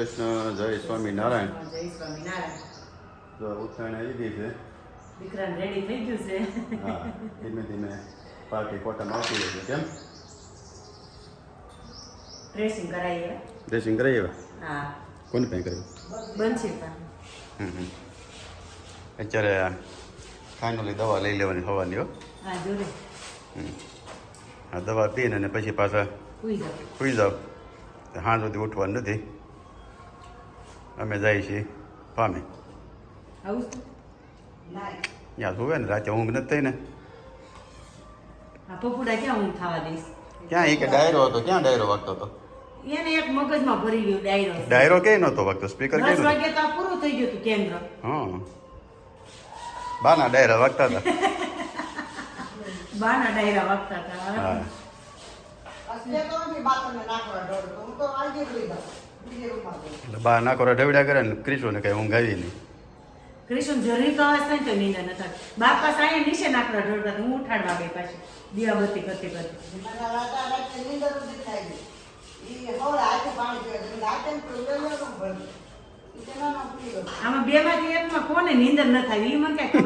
કૃષ્ણ જય સ્વામિનારાયણ જય સ્વામિનારાયણ તો ઉત્તરાયણ આવી ગઈ છે. દીકરાને રેડી થઈ ગયું છે. હા ધીમે ધીમે પાર્ટી કોટમ આવતી હોય છે કેમ? ડ્રેસિંગ કરાવીએ ડ્રેસિંગ કરાવી હા. કોને પાસે કરાવ્યું બનશે. અત્યારે ફાઇનલી દવા લઈ લેવાની હવાની હો. હા જોડે હમ. આ દવા પીને અને પછી પાછા સુઈ જાવ સુઈ જાવ સાંજ સુધી ઉઠવાનું નથી. અમે જઈએ છીએ. પામે? ત્યાં જોવે ને? રાતે ઊંઘ નથી થઈ ને. પપુડા ક્યાં એક થવા દઈશ? ક્યાં? એ ડાયરો હતો. ક્યાં ડાયરો વાગતો હતો? એને એક મગજમાં ભરી ગયો ડાયરો. ડાયરો કે નહોતો વાગતો? સ્પીકર કે વાગે તો પૂરું થઈ ગયું હતું કેન્દ્ર. હા. બાના ડાયરા વાગતા હતા. બાના ડાયરા વાગતા હતા. હા. એટલે બા ના કરો ઢવડ્યા કરે ને ક્રિશોને કઈ હું આવી નહીં. ક્રિશન જરી કવાસ થાય તો નીંદર ન થાય. બાપા સાંજે નીચે નાકડા ઢોળતા હું ઉઠાડવા ગઈ પાછી. દિવાબત્તી કરતી કરતી. આમાં બે માંથી એકમાં કોને નીંદર ન થાય? એ મને થાય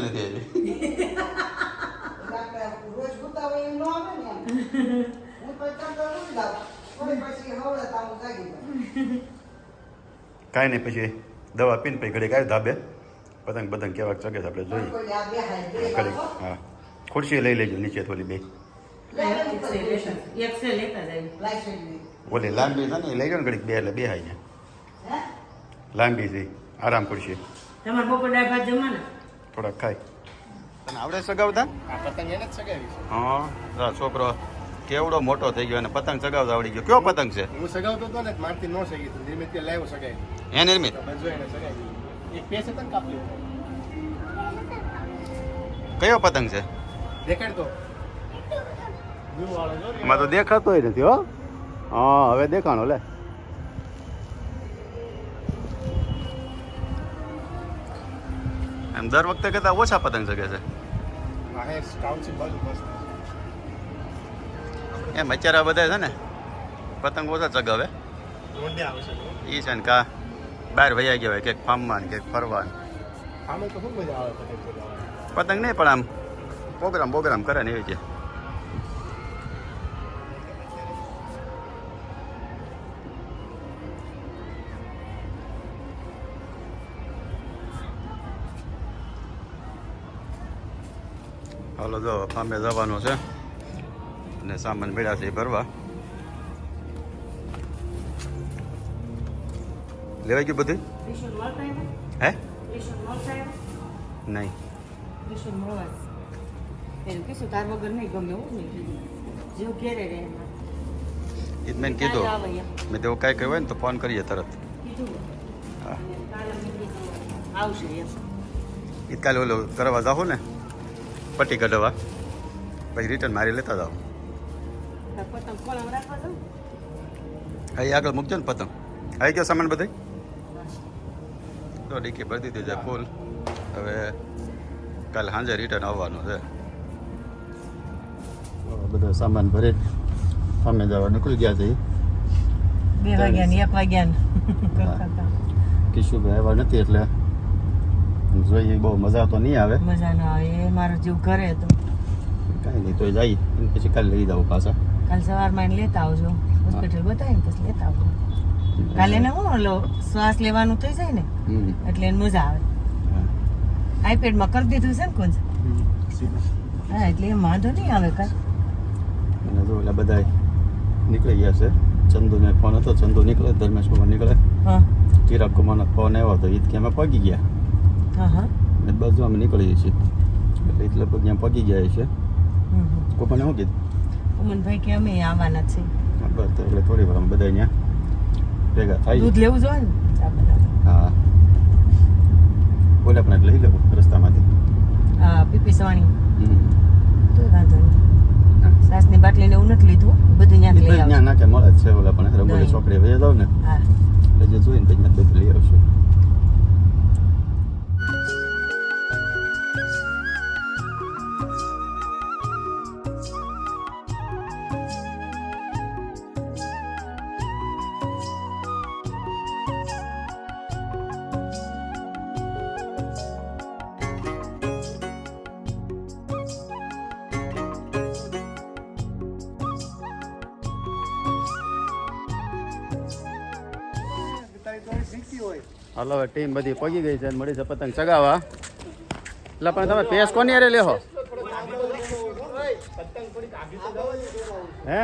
નથી કાંઈ નહીં પછી દવા પીને પછી ઘડીક આવી ધાબે. પતંગ પતંગ કેવાક ચગે છે આપણે જોઈએ. ઘડીક હા. ખુરશી લઈ લેજો નીચે થોડી બે. ઓલી લાંબી છે ને લઈ જાઓ ને ઘડીક બે એટલે બે હાઈ હે લાંબી છે આરામ ખુરશી તમારે બપોર દાળ ભાત જમવાના થોડાક ખાય. તને આવડે સગાવતા? પતંગ એને જ સગાવી હા છોકરો. કેવડો મોટો થઈ ગયો અને પતંગ ચગાવતા આવડી ગયો. કયો પતંગ છે? હું સગાવતો હતો ને મારથી ન સગી તો ધીમે ધીમે લાવ્યો સગાય એને નિર્મિત એક પેસે હતા કાપ્યો કયો પતંગ છે? દેખાડ તો બ્લુ વાળો જો એમાં તો દેખાતોય નથી હો. હા હવે દેખાણો લે. એમ દર વખતે કરતા ઓછા પતંગ શકે છે. એમ અત્યારે બધા છે ને પતંગ ઓછા ચગાવે. એ છે ને કા બહાર વૈયા ગયા હોય ક્યાંક ફાર્મમાં ને ક્યાંક ફરવા પતંગ નહીં પણ આમ પ્રોગ્રામ પ્રોગ્રામ કરે ને એવી છે હાલો જો ફામે જવાનું છે. અને સામાન ભેળા છે એ ભરવા. લેવાય ગયું બધું? હે? નહીં. મેં કીધું. મેં તેઓ કાંઈ કહ્યું હોય ને તો ફોન કરીએ તરત. કીધું હા. કાલે મેં કીધું આવશે એમ ઈ કાલે ઓલો કરવા જાઓ ને? પટ્ટી કઢવા. પછી રિટર્ન મારી લેતા જાઓ જાઉં અહીં આગળ મૂકજો ને પતંગ. આવી ગયો સામાન બધે? તો ડીકી ભરી દીધી છે ફૂલ. હવે કાલે સાંજે રિટર્ન આવવાનું છે. બધો સામાન ભરે અમે જવા નીકળી ગયા છે. બે વાગ્યા ને એક વાગ્યા ને કિશુભાઈ આવ્યા નથી એટલે જોઈએ બહુ મજા તો નહીં આવે. મજા ના આવે એ મારો જીવ ઘરે હતો. કાંઈ નહીં તો જાય. પછી કાલે લઈ જાવ પાછા. કાલ સવારમાં એને લેતા આવજો. હોસ્પિટલ બતાવીને પછી લેતા આવજો. કાલે એને હું ઓલો શ્વાસ લેવાનું થઈ જાય ને એટલે એને મજા આવે. આઈપેડમાં કરી દીધું છે ને કુંજ હા એટલે વાંધો નહીં આવે કાંઈ. અને જો એટલે બધા નીકળી ગયા છે. ચંદુને ફોન હતો ચંદુ નીકળે ધર્મેશ કુમાર નીકળે. ચિરાગ કુમારનો ફોન આવ્યો હતો ઈદ કે અમે પગી ગયા. હા હા. ને બાજુ અમે નીકળીએ છીએ એટલે એટલે ત્યાં પગી ગયા છે. હમ. કુમારને શું કીધું? ઉમનભાઈ કે અમે આવવાના છે. બસ એટલે થોડી વાર અમે બધા અહીંયા ભેગા દૂધ થાય લેવું જોઈએ ને? ચા બનાવવા. હા. બોલે પણ લઈ લેવું રસ્તામાંથી. હા પીપી સવાણી. તો વાંધો નહીં. સાસની બાટલી ને એવું નથી લીધું. બધું ત્યાં લઈ આવજો ત્યાં નાખે મળે છે ઓલા પણ. રંગોળી ચોકડી વેજ વહી ને. હા. એટલે જોઈને પછી બધું લઈ આવશું. હાલો, હવે ટીમ બધી પગી ગઈ છે મળી છે પતંગ ચગાવવા. એટલે પણ તમે પેસ કોની અરે લેહો? હે?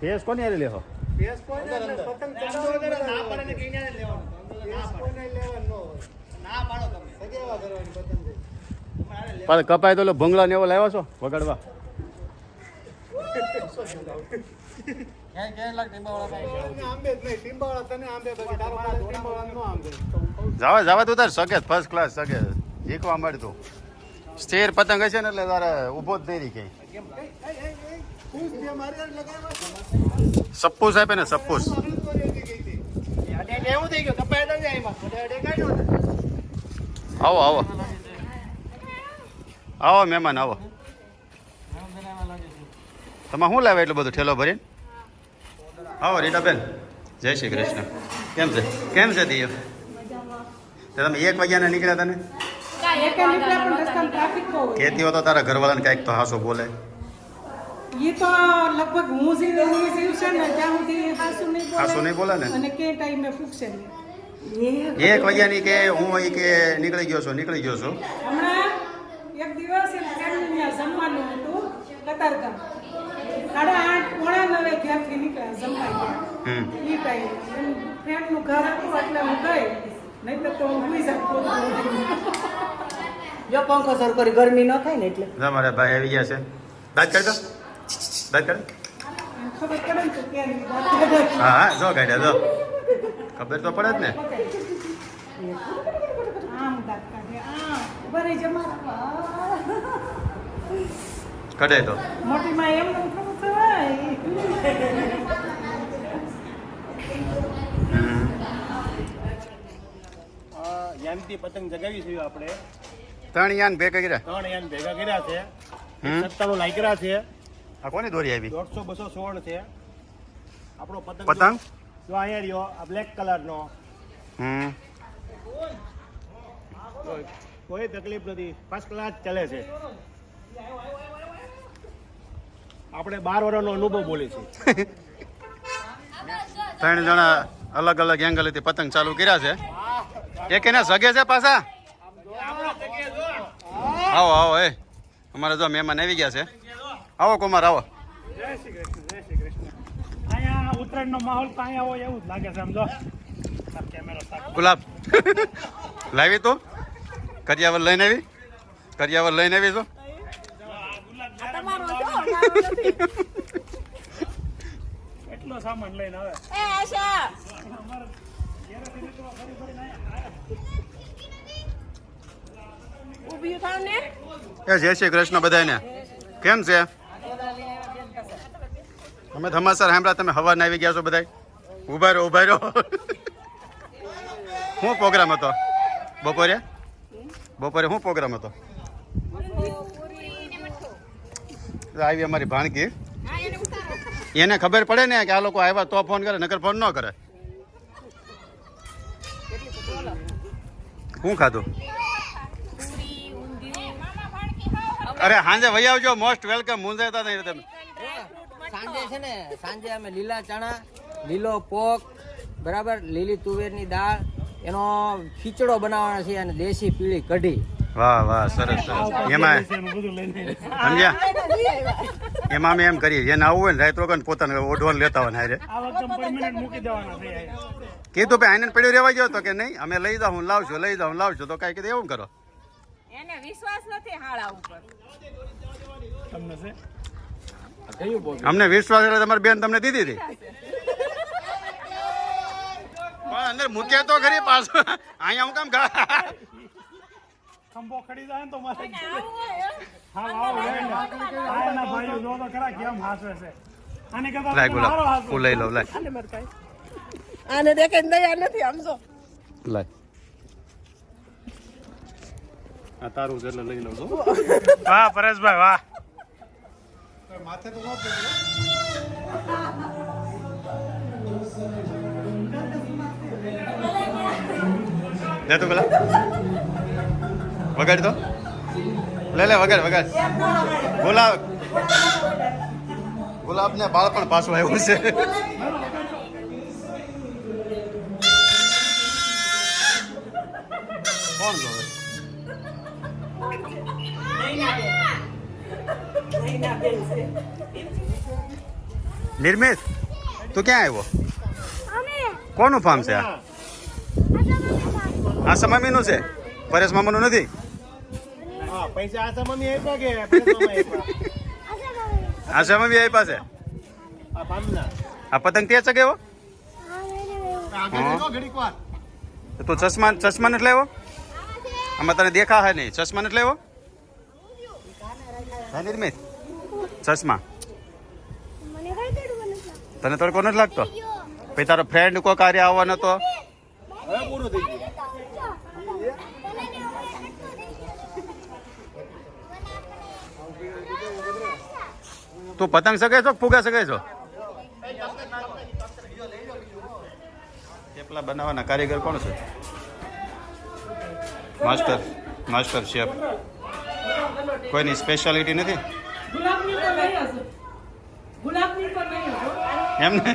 પેસ કોની અરે લેહો? પણ કપાય તો ભૂંગળા ને એવો લાવ્યો છો, વગાડવા. જવા જવા તું તાર સગે ફર્સ્ટ ક્લાસ સગે શીખવા મળતું સ્થિર પતંગ હશે ને એટલે તારે ઊભો જ નહીં રહી કઈ સપ્પુસ આપે ને સપ્પુસ. આવો આવો. આવો મહેમાન આવો. તમે શું લાવે એટલું બધું ઠેલો ભરીને? આવો રીટાબેન. જય શ્રી કૃષ્ણ. કેમ છે? કેમ છે દિયો તમે એક વાગ્યાને નીકળ્યા તને કેતી. હો તો તારા ઘરવાળાને કાંઈક તો હાસો બોલે. ઈ તો લગભગ હું જે દઉં છે ને જ્યાં સુધી હાસુ નહીં બોલે. હાસુ નહીં બોલે ને? અને કે ટાઈમે ફૂકશે નહીં. એક વાગ્યાની કે હું અહીં કે નીકળી ગયો છું નીકળી ગયો છું. હમણાં એક દિવસ એક ફ્રેન્ડને ત્યાં જમવાનું હતું કતારગામ. સાડા આઠ પોણા નવે ઘેરથી નીકળ્યા જમવા ગયા. હમ. ઈ ટાઈમ. ફ્રેન્ડનું ઘર હતું એટલે હું ગઈ. નહીં તો હું સુઈ જાત જો પંખો સર કરી ગરમી ન થાય ને એટલે. જા મારા ભાઈ આવી ગયા છે. કાઢ દો દાંત કાઢ ખબર પડે ને તો હા હા જો કાઢ્યા જો. ખબર તો પડે જ ને. આમ દાંત કાઢે આમ. બરે જમા કઢાય તો. મોટી માં એમ નમ ખબર થવાય હમ. યાનથી પતંગ જગાવી છે આપણે. ત્રણ યાન ભેગા કર્યા? ત્રણ યાન ભેગા કર્યા છે. સત્તાણું લાયકરા છે. આ કોની દોરી આવી? દોઢસો બસો સોળ છે. આપણો પતંગ પતંગ? જો- જો અહીંયા રહ્યો આ બ્લેક કલરનો હમ. કોઈ તકલીફ નથી. ફર્સ્ટ ક્લાસ ચાલે છે. આપણે બાર વર્ષનો અનુભવ બોલે છે. ત્રણ જણા અલગ અલગ એંગલેથી પતંગ ચાલુ કર્યા છે. એક એને સગે છે પાછા? આવો આવો એ. અમારે જો મહેમાન આવી ગયા છે. આવો કુમાર આવો. ગુલાબ. લાવી તું. કરિયાવર લઈને આવી. કરિયાવર લઈને આવી છો એટલો સામાન લઈને આવે. એ જય શ્રી કૃષ્ણ બધાને કેમ છે? અમે ધમાસર સાંભળ્યા તમે હવાના આવી ગયા છો બધા ઊભા રહો ઊભા રહો. શું પ્રોગ્રામ હતો? બપોરે? બપોરે શું પ્રોગ્રામ હતો? આવી અમારી ભાણકી. એને ખબર પડે ને કે આ લોકો આવ્યા તો ફોન કરે નકર ફોન ન કરે. શું ખાધું? અરે સાંજે વહી આવજો. Most welcome. મુંજાતા નહીં તમે સાંજે છે ને સાંજે અમે લીલા ચણા લીલો પોક બરાબર? લીલી તુવેરની દાળ એનો ખીચડો બનાવવાનો છે અને દેશી પીળી કઢી. વાહ વાહ સરસ સરસ. એમાં સમજ્યા? એમાં અમે એમ કરીએ જેને આવવું હોય ને રાયતો વગર પોતાને ઓઢવાનું લેતા હોય ને હારે. આ વખતે પરમિનન્ટ મૂકી દેવાના છે અહીંયા. કીધું ભાઈ આનંદ પડ્યો રહેવા ગયો તો કે નહીં? અમે લઈ જાઉં હું લાવશું લઈ જાઉં લાવશું. તો કાંઈ કીધું એવું કરો. એને વિશ્વાસ નથી હાળા ઉપર. તમને અમને વિશ્વાસ એટલે તમારી બેન તમને દીધી હતી. પણ અંદર મૂક્યા તો ખરી પાછું. અહીંયા હું કામ ખંભો ખડી જાય ને તો મારે હા. વાવ લઈને આ એના ભાઈઓ જો તો ખરા કેમ હાસે છે. આને તમે હારો ગુલાબ. ફૂલ લઈ લઉં લાઈ આને દેખાય દયા નથી આમ લાઈ લાય. આ તારું એટલે લઈ લઉં છું વાહ પરેશભાઈ વાહ. લે તો પેલા વગાડી તો લે લે વગાડ વગાડ. ગુલાબ. ગુલાબ ને બાળપણ પાછું આવ્યું છે. કોણ જોવે નિર્મિત તું ક્યાં આવ્યો? કોનું ફાર્મ છે આ? આ સમયનું છે? પરેશ મામાનું નથી? પૈસા આ મમ્મી આપ્યા કે છે? આ પતંગ તે ઘડીક વાર. તો ચશ્મા ચશ્મા નથી લેવો આમાં તને દેખા હે નહીં. ચશ્મા નથી લેવો હે નિર્મિત? ચશ્મા. તને તડકો નથી લાગતો? પછી તારો ફ્રેન્ડ કોઈ કાર્ય આવવાનો તો? હવે પૂરું થઈ ગયું. તું પતંગ શકે છો ફુગા સગાય છો? થેપલા બનાવવાના કારીગર કોણ છે? Master master chef. કોઈની સ્પેશિયાલિટી નથી? એમ ને?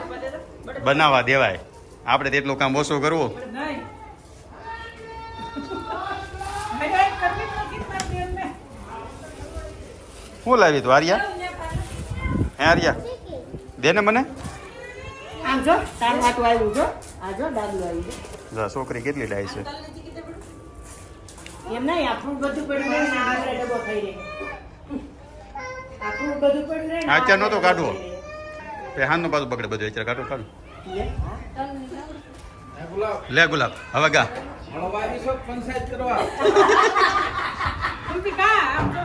બનાવવા દેવાય. આપણે તેટલું કામ ઓછું કરવું નહીં હૈયા કરવી જ નથી મારી બેનને. શું લાવી તું આર્યા? હે આર્યા? દે ને મને. આમ જો તાર હાટું આવ્યું જો. આ જો ડાબલું આવ્યું જો. છોકરી કેટલી ડાય છે? એમ નહીં આ બધું પડી રહે ને આગળ ડબ્બો ખાઈ રહે આ બધું પડી રહે ને આ અત્યારે નહોતો કાઢવો. ડબ્બો ખાઈ પાછું બગડે બધું અત્યારે કાઢો કાઢો. લે. ગુલાબ? હવે ગા. કુલ્ફી કા આમ જો.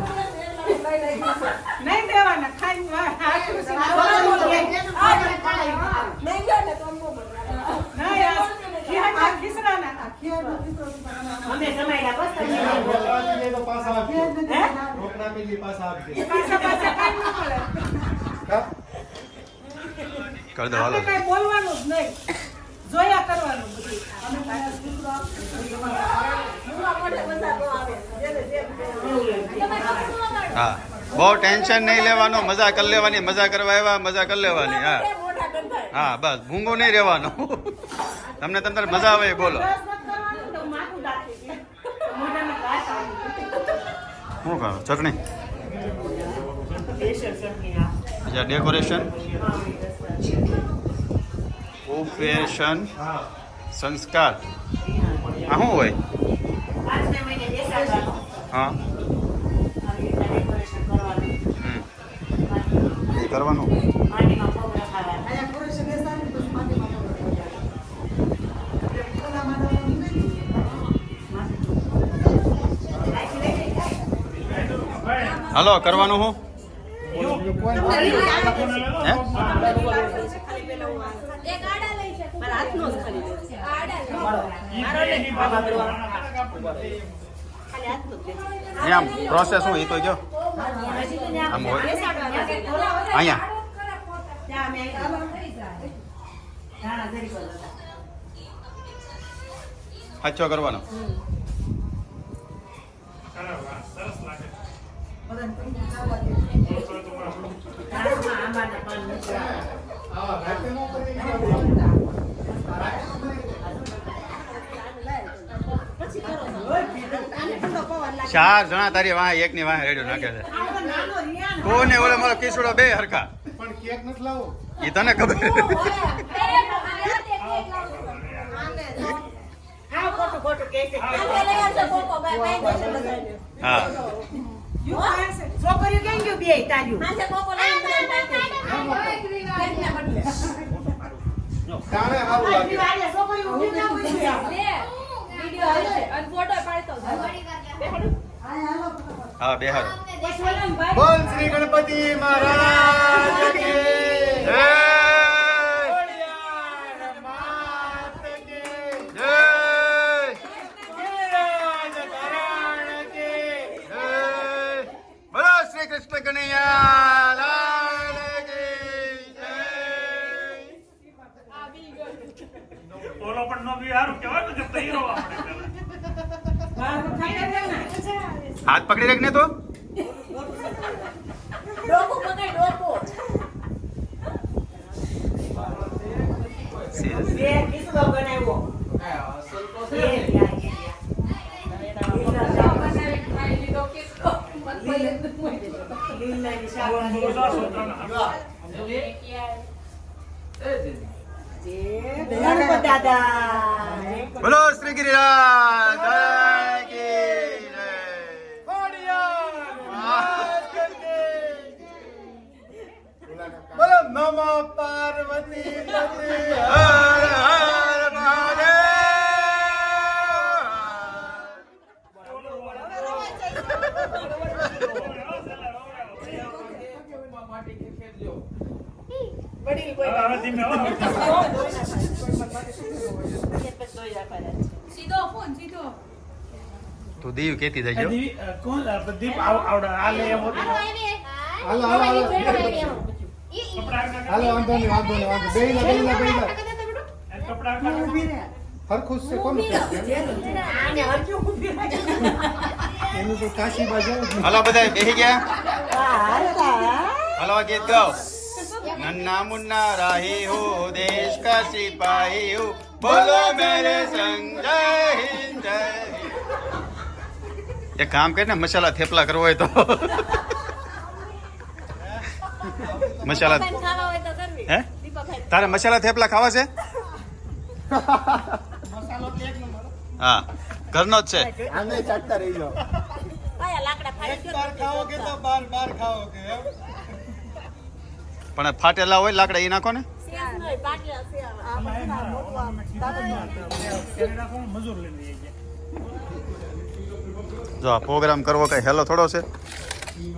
નહીં દેવાના હાચું નહીં ગયો ને તો. કરી દો હાલો બોલવાનું જ નહીં જોયા કરવાનું બધું અમે પાછા મૂળા મોઢે બધા ન આવે જેને જેમ કહેવાય. હા. બહુ ટેન્શન નહીં લેવાનું મજા કરી લેવાની મજા કરવા આવ્યા મજા કરી લેવાની હા. હા બસ ભૂંગો નહીં રહેવાનું. તમને તમને મજા આવે બોલો. શું કરો? ચટણી? બીજા ડેકોરેશન? ઓપરેશન સંસ્કાર. આ શું હોય? હા. નહીં. હાલો કરવાનું હું? હે? એક આડા લઈ છે મારા હાથનો જ ખાલી દે આડા એમ પ્રોસેસ શું? એ તો જો. આમ હોય અહીંયા સાચો કરવાનો આંબાના પાન ચાર જણા તારી વાહ એક ની વાહ રેડિયો નાખે છે. કોને ઓલે મારો કિસડો બે હરખા? પણ કેક નથી લાવો. એ તને ખબર હા. છોકરીઓ કેમ ગયું બે તાર્યું તાણે સારું લાગે છોકરીઓ ઊભી ના હોય છે. હા બે હારો બોલ શ્રી ગણપતિ મહારાજ કી જય ખોડિયાર માત કી જય જય કનૈયા લાલ કી જય. ઓલો પણ નો બી હારું કહેવાય ને કે તૈયાર હોવા પડે પહેલા. બહાર તો ખાઈ લે ને હાથ પકડી રાખ ને તો ડોકું પકડ ડોકું બે કિસ્સો બનાવ્યો બે લ્યા, એ લ્યા. લીલાની શાક બહુ સાસુ તને. ગણપત દાદા બોલો શ્રી ગિરિરાજ જય કી જય. બોલો નમો પાર્વતી હર હર ધીમે હો. તું દીવ કેતી જજો કોણ દીપ આવ- આવડે. એમ હોતું. હાલો હાલો હાલો હાલો વાંધો નહીં વાંધો નહીં વાંધો બે ને બે ને બે ને એને કપડાં કાઢો. હરખું જ છે કોનું છે એનું તો કાશી બાજુ હાલો બધા બેસી ગયા હાલો આ ગીત ગાઓ નન્ના મુન્ના રાહી હો દેશ કા સિપાહી હો બોલો મેરે સંગ જય હિન્દ જય હિન્દ. એક કામ કરીને મસાલા થેપલા કરવો હોય તો મસાલા ખાવા હોય તો કરવી. હે? તારે મસાલા થેપલા ખાવા છે? હા ઘરનો જ છે. આને ચાટતા રહી જાઓ. કયા લાકડા ફાડી બાર ખાઓ કે તો બાર બાર ખાઓ કે એમ? પણ ફાટેલા હોય લાકડા એ નાખો ને. જો આ પ્રોગ્રામ કરવો કઈ હેલો થોડો છે.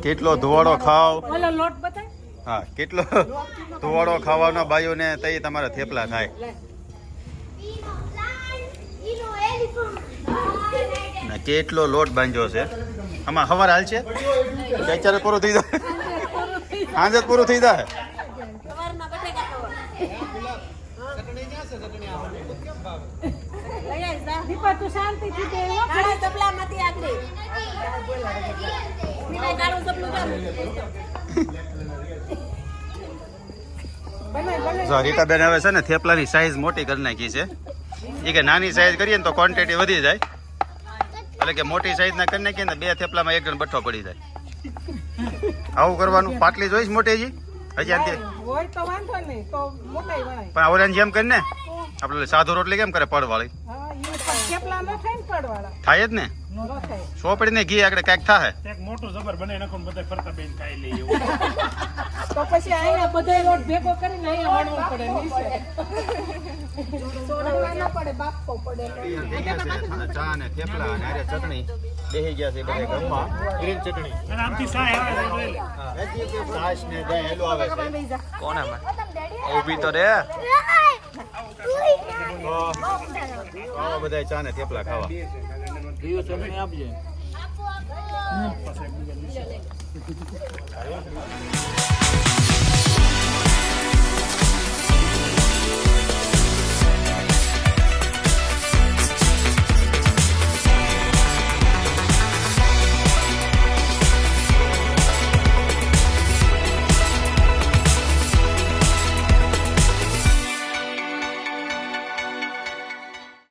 કેટલો ધોવાડો ખાવ. લોટ બતાય. હા, કેટલો ધુવાડો ખાવાનો બાયોને તઈ તમારા થેપલા થાય. કેટલો લોટ બાંધ્યો છે. આમાં હવાર હાલ છે? અત્યારે પૂરું થઈ જાય? સાંજે પૂરું થઈ જાય? શાંતિથી જો રીટાબેન હવે છે ને થેપલાની સાઈઝ મોટી કરી નાખી છે. એ કે નાની સાઈઝ કરીએ ને તો ક્વોન્ટિટી વધી જાય. એટલે કે મોટી સાઈઝ ના કરી નાખીએ ને બે થેપલામાં એક જણ બઠ્ઠો પડી જાય. આવું કરવાનું? પાટલી જોઈશ મોટી હજી હજી આનથી હોય તો વાંધો નહીં તો મોટાઈ વણાય પણ ઓરેન્જ જેમ કરીને? આપણે સાધુ રોટલી કેમ કરે પડવાળા. થાય જ ને? ન ને ઘી આગળ કાંઈક થાય એક મોટું જબર બને નાખો ને બધા ફરતા બેન ખાઈ લઈ એવું. તો પછી અહીંયા બધા લોટ ભેગો કરીને અહીંયા વાળવું પડે નીચે. વણવા ના પડે બાફવો પડે. ચા ને થેપલા અને હારે ચટણી. બેહી ગયા છે બધા ગ્રીન ચટણી. અને આમથી સાય આવે છે, લઈ લે. ને દહીં હેલું આવે છે. કોણ આમાં ઊભી તો રે. બધા ચા ને થેપલા ખાવા. પછી એક બીજા દિવસે.